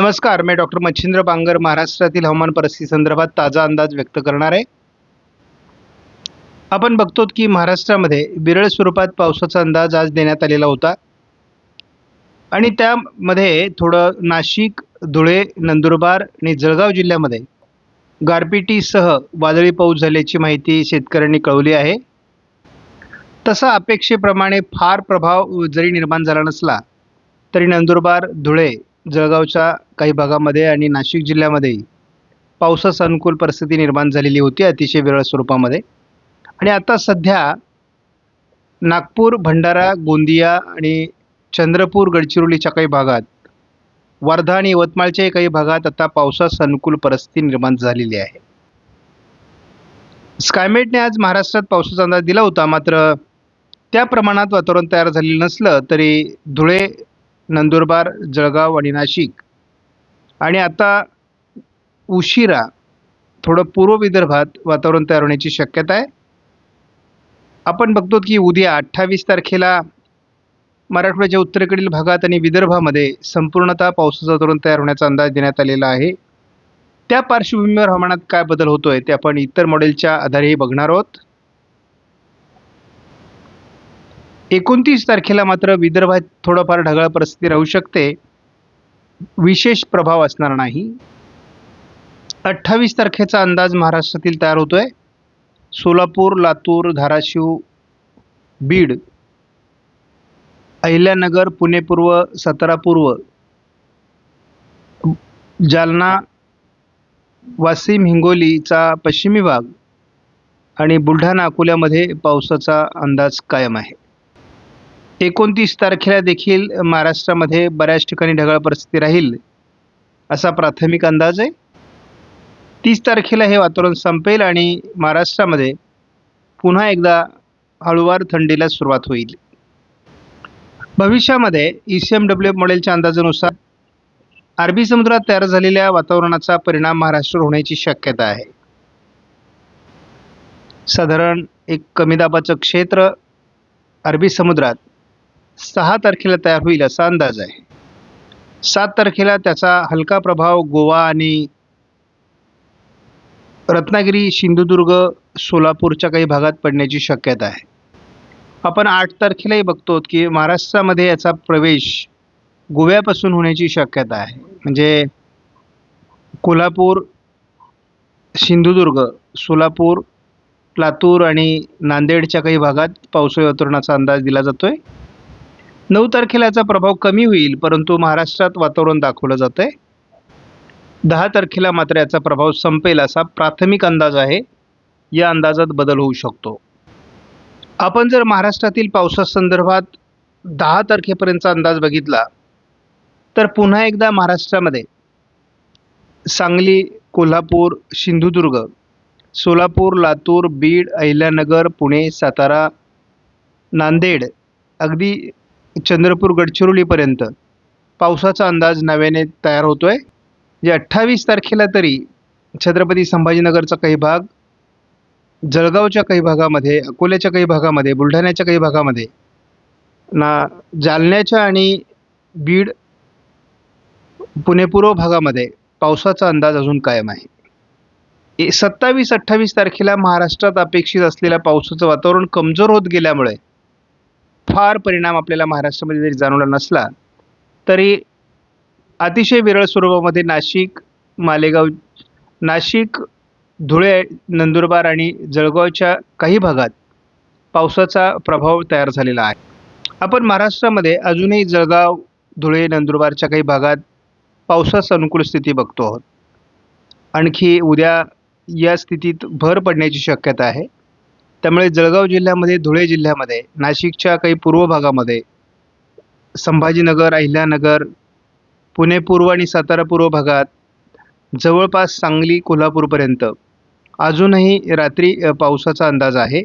नमस्कार मी डॉक्टर मच्छिंद्र बांगर महाराष्ट्रातील हवामान परिस्थिती संदर्भात ताजा अंदाज व्यक्त करणार आहे. आपण बघतो की महाराष्ट्रामध्ये विरळ स्वरूपात पावसाचा अंदाज आज देण्यात आलेला होता. आणि त्यामध्ये थोडं नाशिक धुळे नंदुरबार आणि जळगाव जिल्ह्यामध्ये गारपिटीसह वादळी पाऊस झाल्याची माहिती शेतकऱ्यांनी कळवली आहे. तसा अपेक्षेप्रमाणे फार प्रभाव जरी निर्माण झाला नसला तरी नंदुरबार धुळे जळगावच्या काही भागामध्ये आणि नाशिक जिल्ह्यामध्ये पावसास अनुकूल परिस्थिती निर्माण झालेली होती अतिशय विरळ स्वरूपामध्ये. आणि आता सध्या नागपूर भंडारा गोंदिया आणि चंद्रपूर गडचिरोलीच्या काही भागात वर्धा आणि यवतमाळच्याही काही भागात आता पावसास अनुकूल परिस्थिती निर्माण झालेली आहे. स्कायमेटने आज महाराष्ट्रात पावसाचा अंदाज दिला होता मात्र त्या प्रमाणात वातावरण तयार झालेलं नसलं तरी धुळे नंदुरबार जळगाव आणि नाशिक. आणि आता उशिरा थोडं पूर्व विदर्भात वातावरण तयार होण्याची शक्यता आहे. आपण बघतो की उद्या अठ्ठावीस तारखेला मराठवाड्याच्या उत्तरेकडील भागात आणि विदर्भामध्ये संपूर्णतः पावसाचं वातावरण तयार होण्याचा अंदाज देण्यात आलेला आहे. त्या पार्श्वभूमीवर हवामानात काय बदल होतोय ते आपण इतर मॉडेलच्या आधारेही बघणार आहोत. एकोणतीस तारखेला मात्र विदर्भात थोडंफार ढगाळ परिस्थिती राहू शकते. विशेष प्रभाव असणार नाही. अठ्ठावीस तारखेचा अंदाज महाराष्ट्रातील तयार होतोय. सोलापूर लातूर धाराशिव बीड अहिल्यानगर पुणे पूर्व सातारा पूर्व जालना वाशिम हिंगोलीचा पश्चिमी भाग आणि बुलढाणा अकोल्यामध्ये पावसाचा अंदाज कायम आहे. एकोणतीस तारखेला देखील महाराष्ट्रामध्ये बऱ्याच ठिकाणी ढगाळ परिस्थिती राहील असा प्राथमिक अंदाज आहे. तीस तारखेला हे वातावरण संपेल आणि महाराष्ट्रामध्ये पुन्हा एकदा हळूवार थंडीला सुरुवात होईल. भविष्यामध्ये E C M W F मॉडेलच्या अंदाजानुसार अरबी समुद्रात तयार झालेल्या वातावरणाचा परिणाम महाराष्ट्रावर होण्याची शक्यता आहे. साधारण एक कमी दाबाचं क्षेत्र अरबी समुद्रात सहा तारखेला तयार होईल असा अंदाज आहे. सात तारखेला त्याचा हलका प्रभाव गोवा आणि रत्नागिरी सिंधुदुर्ग सोलापूरच्या काही भागात पडण्याची शक्यता आहे. आपण आठ तारखेलाही बघतो की महाराष्ट्रामध्ये याचा प्रवेश गोव्यापासून होण्याची शक्यता आहे. म्हणजे कोल्हापूर सिंधुदुर्ग सोलापूर लातूर आणि नांदेडच्या काही भागात पावसाळी वातावरणाचा अंदाज दिला जातोय. नऊ तारखेला याचा प्रभाव कमी होईल परंतु महाराष्ट्रात वातावरण दाखवलं जात आहे दहा तारखेला मात्र याचा प्रभाव संपेल असा प्राथमिक अंदाज आहे. या अंदाजात बदल होऊ शकतो. आपण जर महाराष्ट्रातील पावसासंदर्भात दहा तारखेपर्यंतचा अंदाज बघितला तर पुन्हा एकदा महाराष्ट्रामध्ये सांगली कोल्हापूर सिंधुदुर्ग सोलापूर लातूर बीड अहिल्यानगर पुणे सातारा नांदेड अगदी चंद्रपूर गडचिरोलीपर्यंत. पावसाचा अंदाज नव्याने तयार होतो आहे जे अठ्ठावीस तारखेला तरी छत्रपती संभाजीनगरचा काही भाग जळगावच्या काही भागामध्ये अकोल्याच्या काही भागामध्ये बुलढाण्याच्या काही भागामध्ये ना जालन्याच्या आणि बीड पुणे पूर्व भागामध्ये पावसाचा अंदाज अजून कायम आहे. ए सत्तावीस अठ्ठावीस तारखेला महाराष्ट्रात अपेक्षित असलेल्या पावसाचं वातावरण कमजोर होत गेल्यामुळे फार परिणाम आपल्याला महाराष्ट्रामध्ये जरी जाणवला नसला तरी अतिशय विरळ स्वरूपामध्ये नाशिक मालेगाव नाशिक धुळे नंदुरबार आणि जळगावच्या काही भागात पावसाचा प्रभाव तयार झालेला आहे. आपण महाराष्ट्रामध्ये अजूनही जळगाव धुळे नंदुरबारच्या काही भागात पावसास अनुकूल स्थिती बघतो आहोत. आणखी उद्या या स्थितीत भर पडण्याची शक्यता आहे. त्यामुळे जळगाव जिल्ह्यामध्ये धुळे जिल्ह्यामध्ये नाशिकच्या काही पूर्व भागामध्ये संभाजीनगर अहिल्यानगर पुणे पूर्व आणि सातारा पूर्व भागात जवळपास सांगली कोल्हापूरपर्यंत अजूनही रात्री पावसाचा अंदाज आहे.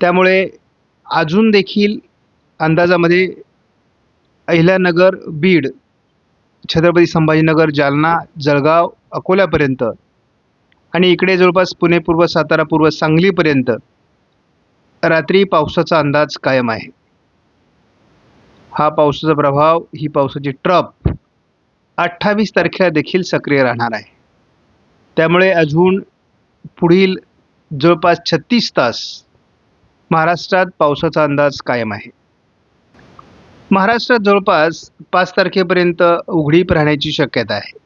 त्यामुळे अजून देखील अंदाजामध्ये अहिल्यानगर बीड छत्रपती संभाजीनगर जालना जळगाव अकोल्यापर्यंत आणि इकडे जवळपास पुणे पूर्व सातारा पूर्व सांगलीपर्यंत रात्री पावसाचा अंदाज कायम आहे. हा पावसाचा प्रभाव ही पावसाची ट्रप अठ्ठावीस तारखेला देखील सक्रिय राहणार आहे. त्यामुळे अजून पुढील जवळपास छत्तीस तास महाराष्ट्रात पावसाचा अंदाज कायम आहे. महाराष्ट्रात जवळपास पाच तारखेपर्यंत उघडीप राहण्याची शक्यता आहे.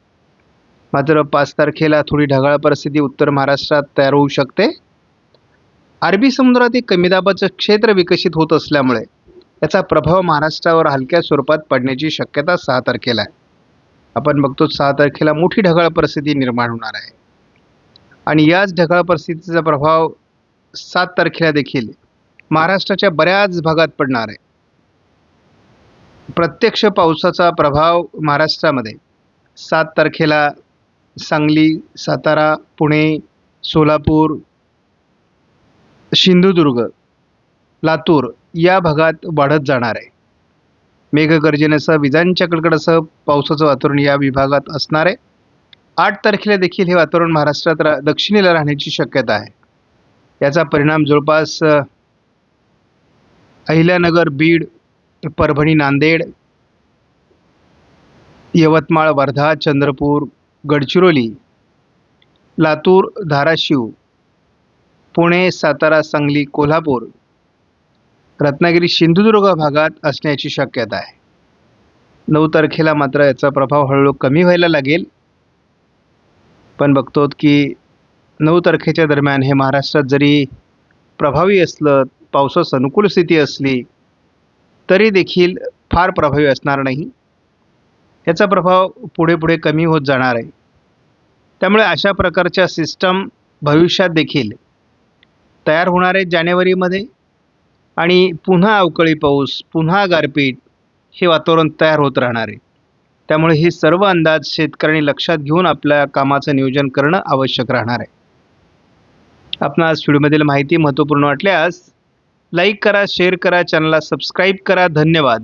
मात्र पाच तारखेला थोडी ढगाळ परिस्थिती उत्तर महाराष्ट्रात तयार होऊ शकते. अरबी समुद्रात एक कमी दाबाचं क्षेत्र विकसित होत असल्यामुळे याचा प्रभाव महाराष्ट्रावर हलक्या स्वरूपात पडण्याची शक्यता सहा तारखेला आहे. आपण बघतो सहा तारखेला मोठी ढगाळ परिस्थिती निर्माण होणार आहे. आणि याच ढगाळ परिस्थितीचा प्रभाव सात तारखेला देखील महाराष्ट्राच्या बऱ्याच भागात पडणार आहे. प्रत्यक्ष पावसाचा प्रभाव महाराष्ट्रामध्ये सात तारखेला सांगली सातारा पुणे सोलापूर सिंधुदुर्ग लातूर या भागात वाढत जाणार आहे. मेघगर्जनेसह विजांच्या कडकडासह पावसाचं वातावरण या विभागात असणार आहे. आठ तारखेला देखील हे वातावरण महाराष्ट्रात रा दक्षिणेला राहण्याची शक्यता आहे. याचा परिणाम जवळपास अहिल्यानगर बीड परभणी नांदेड यवतमाळ वर्धा चंद्रपूर गडचिरोली लातूर धाराशिव पुणे सातारा सांगली कोल्हापूर रत्नागिरी सिंधुदुर्ग भागात असण्याची शक्यता आहे. नऊ तारखेला मात्र याचा प्रभाव हळूहळू कमी व्हायला लागेल. पण बघतो की नऊ तारखेच्या दरम्यान हे महाराष्ट्रात जरी प्रभावी असलं पावसास अनुकूल स्थिती असली तरी देखील फार प्रभावी असणार नाही. याचा प्रभाव पुढे पुढे कमी होत जाणार आहे. त्यामुळे अशा प्रकारच्या सिस्टम भविष्यात देखील तयार होणार आहेत जानेवारीमध्ये आणि पुन्हा अवकाळी पाऊस पुन्हा गारपीट हे वातावरण तयार होत राहणार आहे. त्यामुळे हे सर्व अंदाज शेतकऱ्यांनी लक्षात घेऊन आपल्या कामाचं नियोजन करणं आवश्यक राहणार आहे. आपणास व्हिडिओमधील माहिती महत्त्वपूर्ण वाटल्यास लाईक करा शेअर करा चॅनलला सबस्क्राईब करा. धन्यवाद.